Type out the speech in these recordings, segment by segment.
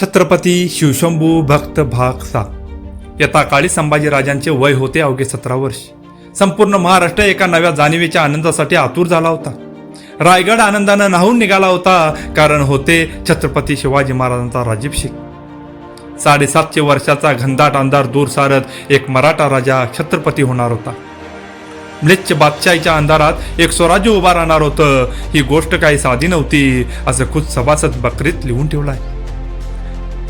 छत्रपती शिवशंभू भक्त भाग सात. यथा काळी संभाजीराजांचे वय होते अवघे सतरा वर्ष. संपूर्ण महाराष्ट्र एका नव्या जाणीवेच्या आनंदासाठी आतुर झाला होता. रायगड आनंदानं नाहून निघाला होता कारण होते छत्रपती शिवाजी महाराजांचा राज्याभिषेक साडेसातशे वर्षाचा घनदाट अंधार दूर सारत एक मराठा राजा छत्रपती होणार होता. म्लेच्छ बादशाहीच्या अंधारात एक स्वराज्य उभा राहणार होतं. ही गोष्ट काही साधी नव्हती असं खुद सभासद बकरीत लिहून ठेवलाय.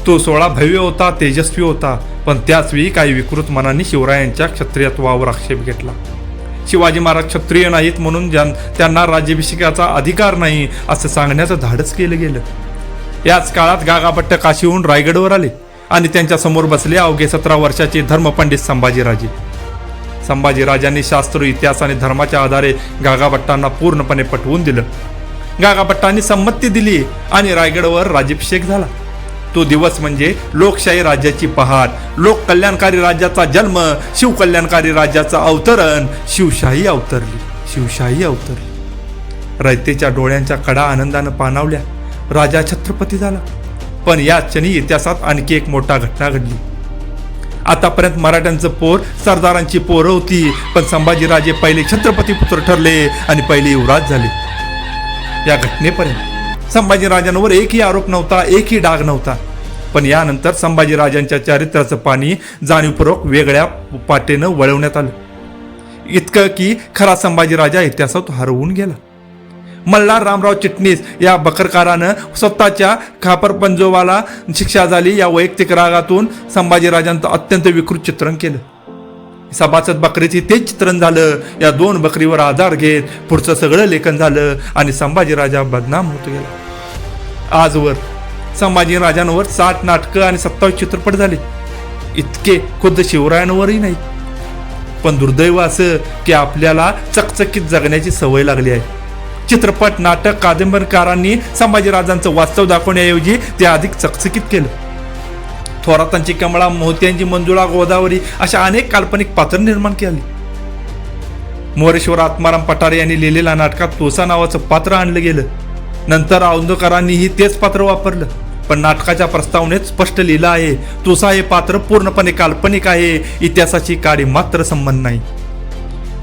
तो सोळा भव्य होता तेजस्वी होता पण त्याचवेळी काही विकृत मनाने शिवरायांच्या क्षत्रियत्वावर आक्षेप घेतला. शिवाजी महाराज क्षत्रिय नाहीत म्हणून ज्यां त्यांना राज्याभिषेकाचा अधिकार नाही असं सांगण्याचं धाडस केलं गेलं. याच काळात गागाभट्ट काशीहून रायगडवर आले आणि त्यांच्यासमोर बसले अवघे सतरा वर्षाचे धर्मपंडित संभाजीराजे. संभाजीराजांनी शास्त्र इतिहास आणि धर्माच्या आधारे गागाभट्टांना पूर्णपणे पटवून दिलं. गागाभट्टांनी संमती दिली आणि रायगडवर राज्याभिषेक झाला. तो दिवस म्हणजे लोकशाही राज्याची पहाट. लोककल्याणकारी राज्याचा जन्म शिवकल्याणकारी राज्याचं अवतरण शिवशाही अवतरली शिवशाही अवतरली. रयतेच्या डोळ्यांच्या कडा आनंदानं पाणावल्या राजा छत्रपती झाला. पण या क्षणी इतिहासात आणखी एक मोठा घटना घडली. आतापर्यंत मराठ्यांचं पोर सरदारांची पोरं होती पण संभाजीराजे पहिले छत्रपती पुत्र ठरले आणि पहिले युवराज झाले. या घटनेपर्यंत संभाजीराजांवर एकही आरोप नव्हता एकही डाग नव्हता. पण यानंतर संभाजीराजांच्या चारित्र्याचं पाणी जाणीवपूर्वक वेगळ्या पाटेनं वळवण्यात आलं. इतकं की खरा संभाजीराजा इतिहासात हरवून गेला. मल्हार रामराव चिटणीस या बकरकारानं स्वतःच्या खापर पंजोबाला शिक्षा झाली या वैयक्तिक रागातून संभाजीराजांचं अत्यंत विकृत चित्रण केलं. सभासद बकरीची तेच चित्रण झालं. या दोन बकरीवर आधार घेत पुढचं सगळं लेखन झालं आणि संभाजीराजा बदनाम होत गेला. आजवर संभाजीराजांवर साठ नाटकं आणि सत्तावीस चित्रपट झाले. इतके खुद्द शिवरायांवरही नाही. पण दुर्दैव असं की आपल्याला चकचकीत जगण्याची सवय लागली आहे. चित्रपट नाटक कादंबरकारांनी संभाजीराजांचं वास्तव दाखवण्याऐवजी ते अधिक चकचकीत केलं. थोरातांची कमळा मोत्यांची मंजुळा गोदावरी अशा अनेक काल्पनिक पात्र निर्माण केली. मोरेश्वर आत्माराम पठारे यांनी लिहिलेल्या नाटकात तोसा नावाचं पात्र आणलं गेलं. नंतर औंधकरांनीही तेच पात्र वापरलं. पण नाटकाच्या प्रस्तावनेत स्पष्ट लिहिलं आहे तोसा हे पात्र पूर्णपणे काल्पनिक आहे इतिहासाची काडी मात्र संबंध नाही.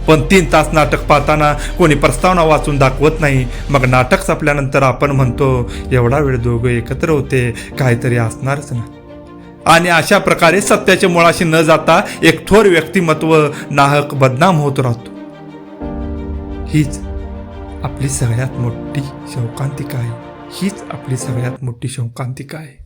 पण तीन तास नाटक पाहताना कोणी प्रस्तावना वाचून दाखवत नाही. मग नाटक संपल्यानंतर आपण म्हणतो एवढा वेळ दोघं एकत्र होते काहीतरी असणारच ना. आणि अशा प्रकारे सत्याच्या मुळाशी न जाता एक थोर व्यक्तिमत्व नाहक बदनाम होत राहतो. हीच आपली सगळ्यात मोठी शौकांतिका आहे. हीच आपली सगळ्यात मोठी शौकांतिका आहे.